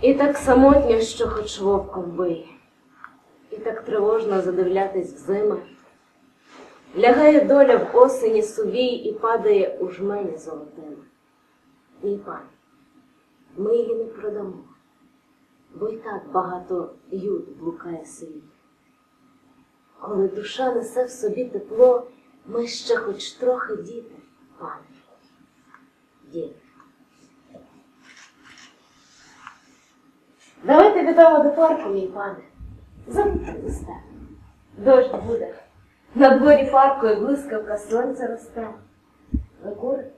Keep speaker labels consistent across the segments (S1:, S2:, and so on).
S1: І так самотньо, що хоч вовком бий, і так тривожно задивлятись в зими. Лягає доля в осені сувій і падає у жмені золотими. Мій пан, ми її не продамо, бо й так багато юд блукає світ. Коли душа несе в собі тепло, ми ще хоч трохи діти, пане, діти. Давайте підемо до парку, мій пане. Замовте. Дощ буде. На дворі парку і блискавка сонця росте. Ви курите,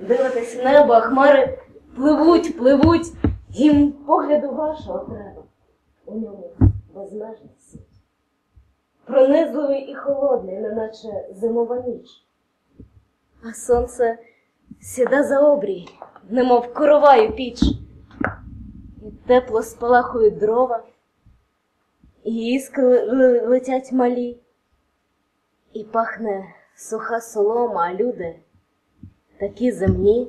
S1: дивитесь в небо, а хмари пливуть, пливуть. Їм погляду вашого треба. У ньому безмежна суть. Пронизливий і холодний, неначе зимова ніч. А сонце сіда за обрій, немов короваю піч. Тепло спалахують дрова, і іскри летять малі, і пахне суха солома, а люди такі земні.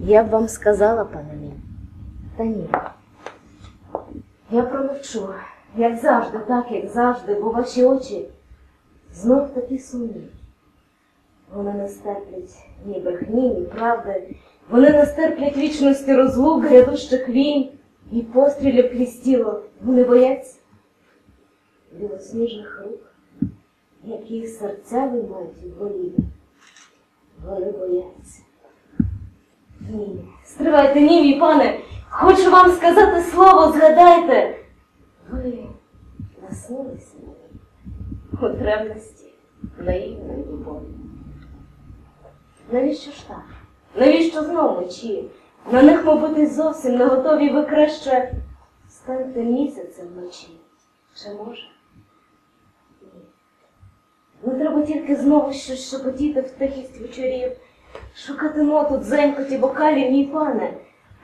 S1: Я б вам сказала, пане мій, та ні. Я промовчу, як завжди, так, як завжди, бо ваші очі знов такі сумні. Вони не стерплять ні брехні, ні правди. Вони не стерплять вічності розлук, грядущих війн і пострілів крізь тіло. Вони бояться білосніжних рук, які серця виймають від волів. Вони бояться. Ні, стривайте, ні, мій пане, хочу вам сказати слово, згадайте. Ви наснулися мені у древності наївної любові. Навіщо ж так? Навіщо знов мечі? На них, мабуть, зовсім не готові ви краще станьте місяцем вночі. Чи може? Ні. Не треба тільки знову щось шепотіти в тихість вечорів, шукати ноту дзенькоті бокалів, мій пане.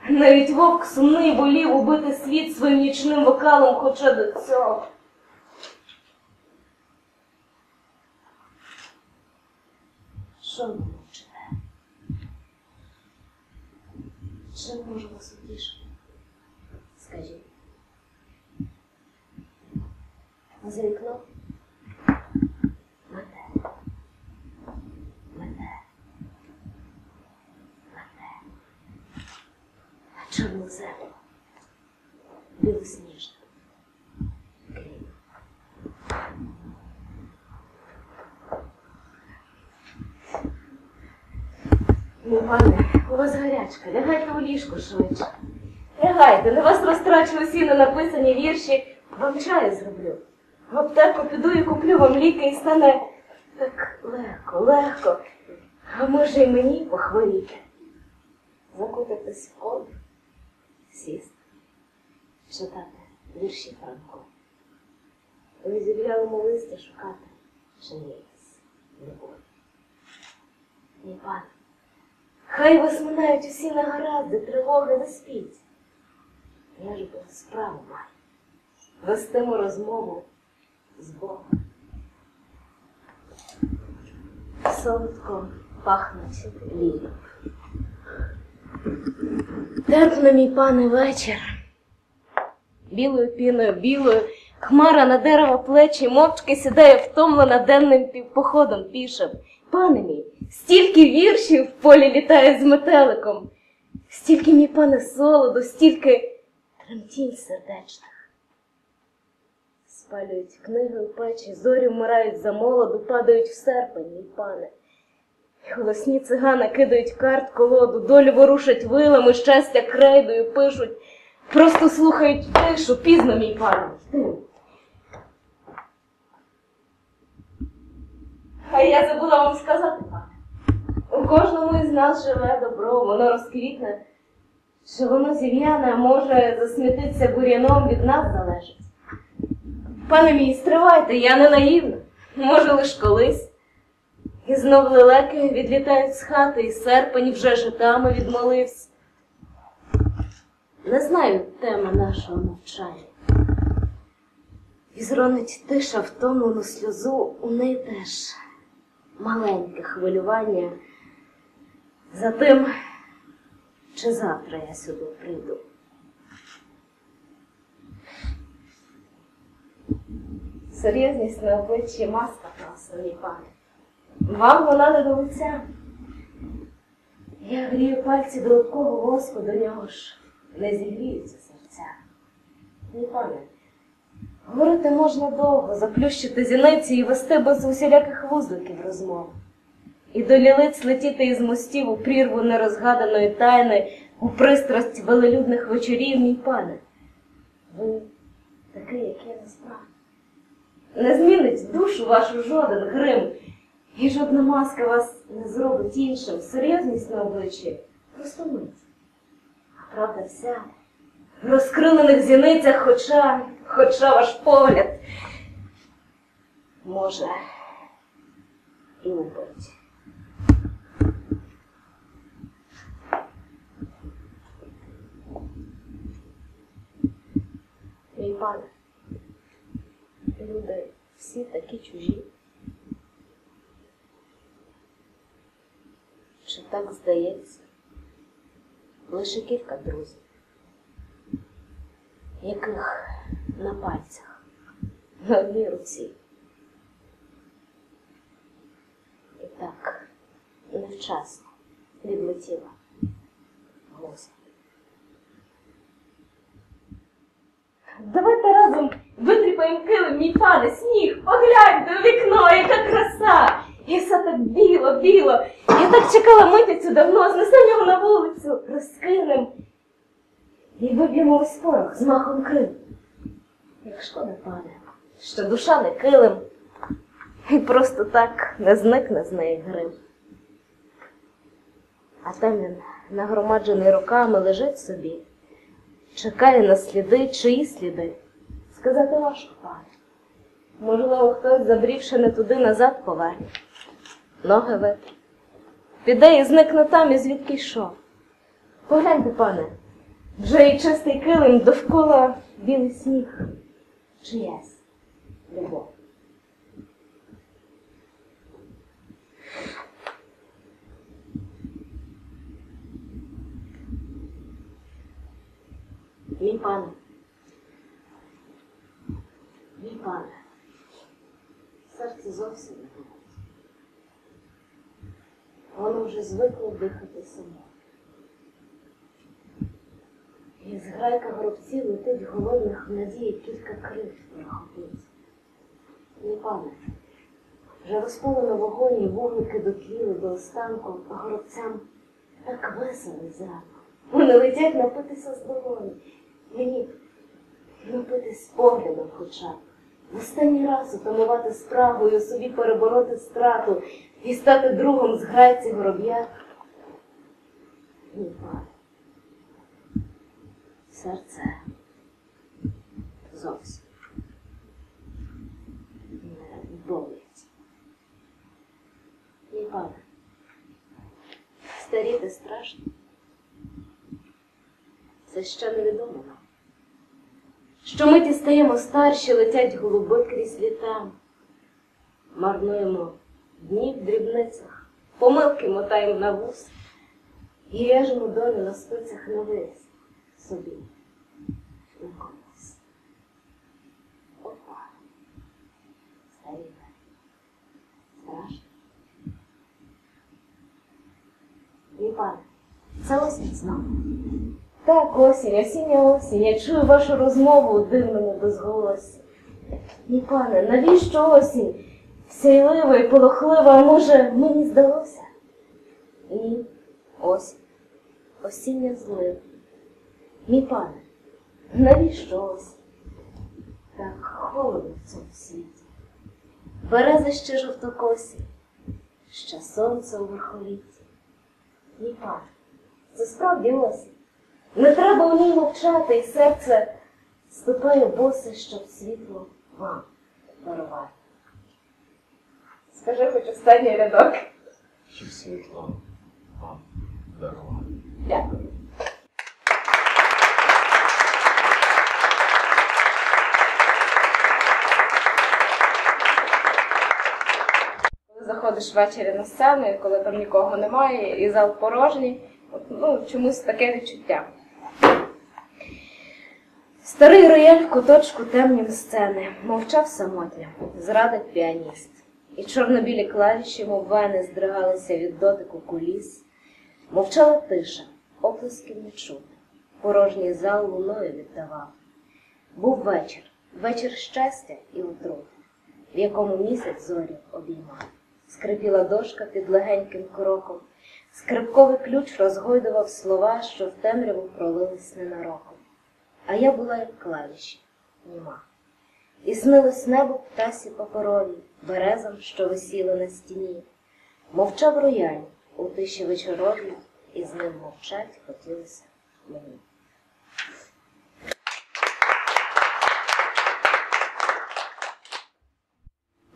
S1: Навіть вовк сумний волів убити світ своїм нічним вокалом, хоча до цього. Що ви мовчите? Чим можу вас утішити? Скажіть. За вікно. Мене. Мене. Мене. А чорну землю. Білосніжну. Ну, пане, у вас гарячка, лягайте у ліжко швидше. Лягайте, на вас розтрачу усі написані вірші, вам чаю зроблю. В аптеку піду і куплю вам ліки і стане так легко, легко. А може й мені похворіти. Закутатись в код, сісти, читати вірші Франко. У зів'ялому листі шукати чиніць любові. Мій пане, Хай вас минають усі негаразди, тривоги не спіть. Я ж бо справу маю. Вестиму розмову з Богом. Солодко пахнуть лілі. Терпно, мій пане, вечір. Білою піною, білою, хмара на дерево плечі, мовчки сідає втомлена денним пів- походом пішим. Пане мій, стільки віршів в полі літає з метеликом, стільки, мій пане, солоду, стільки тремтінь сердечних. Спалюють книги у печі, зорі вмирають за молоду, падають в серпень, мій пане. Голосні цигани кидають карт колоду, долю ворушать вилами, щастя крейдою пишуть, просто слухають тишу, пізно, мій пане. А я забула вам сказати, пане. У кожному із нас живе добро, воно розквітне, що воно зів'яне, може засмітиться бур'яном від нас залежить. Пане мій, стривайте, я не наївна, може, лиш колись. І знов лелеки відлітають з хати, і серпень вже житами відмолився. Не знаю теми нашого мовчання. І зронить тиша втомлену сльозу, у неї теж маленьке хвилювання за тим, чи завтра я сюди прийду. Серйозність на обличчі маска просто, мій пане. Вам вона не до лиця. Я грію пальці до липкого воску, до нього ж не зігріються серця. Мій пане, говорити можна довго, заплющити зіниці і вести без усіляких вузликів розмов. І до лілиць летіти із мостів у прірву нерозгаданої тайни, у пристрасть велелюдних вечорів, мій пане. Ви такий, як я насправді. Не змінить душу вашу жоден грим, і жодна маска вас не зробить іншим. Серйозність на обличчі просто мить. А правда вся в розкрилених зіницях, хоча, хоча ваш погляд може і убить. Мій пане, люди всі такі чужі. Чи так здається? Лише кілька друзів, яких на пальцях, на одній руці. І так невчасно відлетіла гуза. Давайте разом витріпаємо килим, мій пане, сніг, погляньте у вікно, яка краса! І все так біло, біло. Я так чекала митицю давно, знесемо його на вулицю, розкинем. І виб'ємо ось порох з махом крил. Як шкода, пане, що душа не килим, і просто так не зникне з неї грим. А там він, нагромаджений руками, лежить собі, чекає на сліди, чиї сліди. Сказати важко, пане. Можливо, хтось, забрівши не туди, назад поверне. Ноги витре. Піде і зникне там, і звідки йшов. Погляньте, пане, вже і чистий килим довкола білий сніг. Чиясь любов. Мій пане. Мій пане. Серце зовсім не болить. Воно вже звикло дихати само. І з грайка горобців летить голодних в надії кілька крив порохопиць. Мій пане, вже розпалено вогонь і вуглики дотліли до останку, а горобцям так весело і. Вони летять напитися з долоні. Мені напитись поглядом хоча б. В останній раз утамувати у собі перебороти страту і стати другом з грайці гороб'я. Ні, пане. Серце зовсім не болить. Ні, пане. Старіти страшно. Це ще невідомо нам. Щомиті стаємо старші, летять голуби крізь літа. Марнуємо дні в дрібницях, помилки мотаємо на вус і ряжемо долю на спицях новиць собі на колись. Опа, старіте, страшно. Мій пане, це осінь знову. Так, осінь, осіння осінь. Я чую вашу розмову у дивному безголосі. Мій пане, навіщо осінь? Сяйлива і полохлива, може, мені здалося? Ні, осінь. Осіння злив. Мій пане, навіщо осінь? Так холодно в цьому світі. Берези ще жовтокосі, ще сонце у верхолітті. Мій пане, це справді осінь. Не треба у ній мовчати, і серце ступає босе, щоб світло вам дарувати. Скажи хоч останній рядок.
S2: щоб світло вам дарувати.
S1: Дякую. Коли заходиш ввечері на сцену, коли там нікого немає, і зал порожній, Ну, чомусь таке відчуття. Старий рояль в куточку темнім сцени мовчав самотньо, зрадив піаніст. І чорно-білі клавіші, мов вени, здригалися від дотику куліс. Мовчала тиша, оплесків не чути. Порожній зал луною віддавав. Був вечір, вечір щастя і отрути, в якому місяць зорі обіймав. Скрипіла дошка під легеньким кроком, скрипковий ключ розгойдував слова, що в темряву пролились ненароком. А я була як клавіші, німа. І снилось небо птасі паперові, березам, що висіли на стіні. Мовчав рояль у тиші вечорові, і з ним мовчать хотілося мені.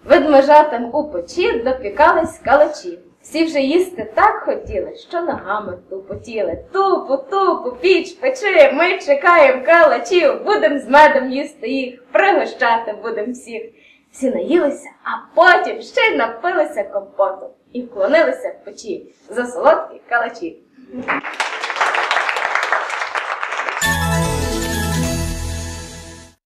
S1: Ведмежатам у печі допікались калачі. Всі вже їсти так хотіли, що ногами тупотіли. Тупу, тупу, піч, печи, ми чекаємо калачів, будем з медом їсти їх, пригощати будем всіх. Всі наїлися, а потім ще й напилися компоту і вклонилися в печі за солодкі калачі.